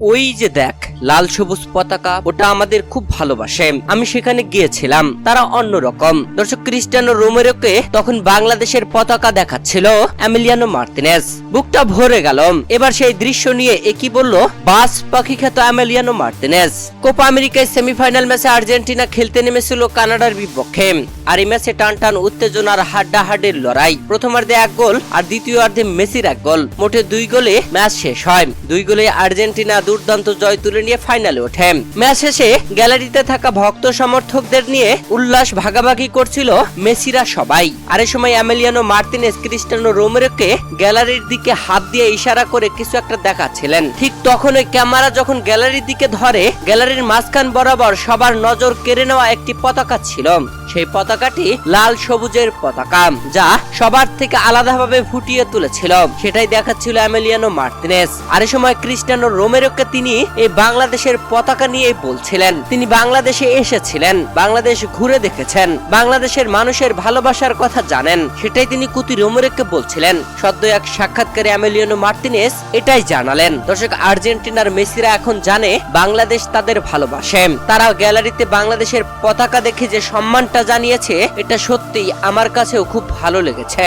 ওই যে দেখ লাল সবুজ পতাকা, ওটা আমাদের খুব ভালোবাসে। আমি সেখানে গিয়েছিলাম, তারা অন্যরকম। দর্শক, ক্রিস্টিয়ানো রোমেরোকে তখন বাংলাদেশের পতাকা দেখাচ্ছিল এমিলিয়ানো মার্তিনেস। বুকটা ভরে গেল। এবার সেই দৃশ্য নিয়ে একই বলল? বাস পাখি খ্যাত এমিলিয়ানো মার্তিনেস। কোপা আমেরিকায় সেমিফাইনাল ম্যাচে আর্জেন্টিনা খেলতে নেমেছিল কানাডার বিপক্ষে। আর এই ম্যাচে টান টান উত্তেজনার হাড্ডাহাড্ডির লড়াই। প্রথমার্ধে এক গোল, আর দ্বিতীয়ার্ধে মেসির এক গোল। মোটে দুই গোলে ম্যাচ শেষ হয়। দুই গোলে আর্জেন্টিনা দুর্দান্ত জয় তুলে নিয়ে ফাইনালে ওঠে। ম্যাচ শেষে গ্যালারিতে থাকা ভক্ত সমর্থকদের নিয়ে উল্লাস ভাগাভাগি করছিল মেসিরা সবাই। আর এই সময় অ্যামেলিয়ানো মার্তিনেস ক্রিস্টানো রোমেরোকে গ্যালারির দিকে হাত দিয়ে ইশারা করে কিছু একটা দেখাচ্ছিলেন। ঠিক তখন ওই ক্যামেরা যখন গ্যালারির দিকে ধরে, গ্যালারির মাঝখান বরাবর সবার নজর কেড়ে নেওয়া একটি পতাকা ছিল। সেই পতাকাটি লাল সবুজের পতাকা, যা সবার থেকে আলাদাভাবে ফুটিয়ে তুলেছিল। সেটাই দেখাচ্ছিল অ্যামেলিয়ানো মার্তিনেস আর সময় ক্রিস্টানো রোমেরোকে তিনি এই বাংলাদেশের পতাকা নিয়ে বলছিলেন। তিনি বাংলাদেশে এসেছিলেন, বাংলাদেশ ঘুরে দেখেছেন, বাংলাদেশের মানুষের ভালোবাসার কথা জানেন, সেটাই তিনি কুতি রোমেরোকে বলছিলেন। সদ্য এক সাক্ষাৎকারে অ্যামেলিয়ানো মার্তিনেস এটাই জানালেন। দর্শক, আর্জেন্টিনার মেসিরা এখন জানে বাংলাদেশ তাদের ভালোবাসে। তারা গ্যালারিতে বাংলাদেশের পতাকা দেখে যে সম্মানটা জানিয়েছে, এটা সত্যি আমার কাছেও খুব ভালো লেগেছে।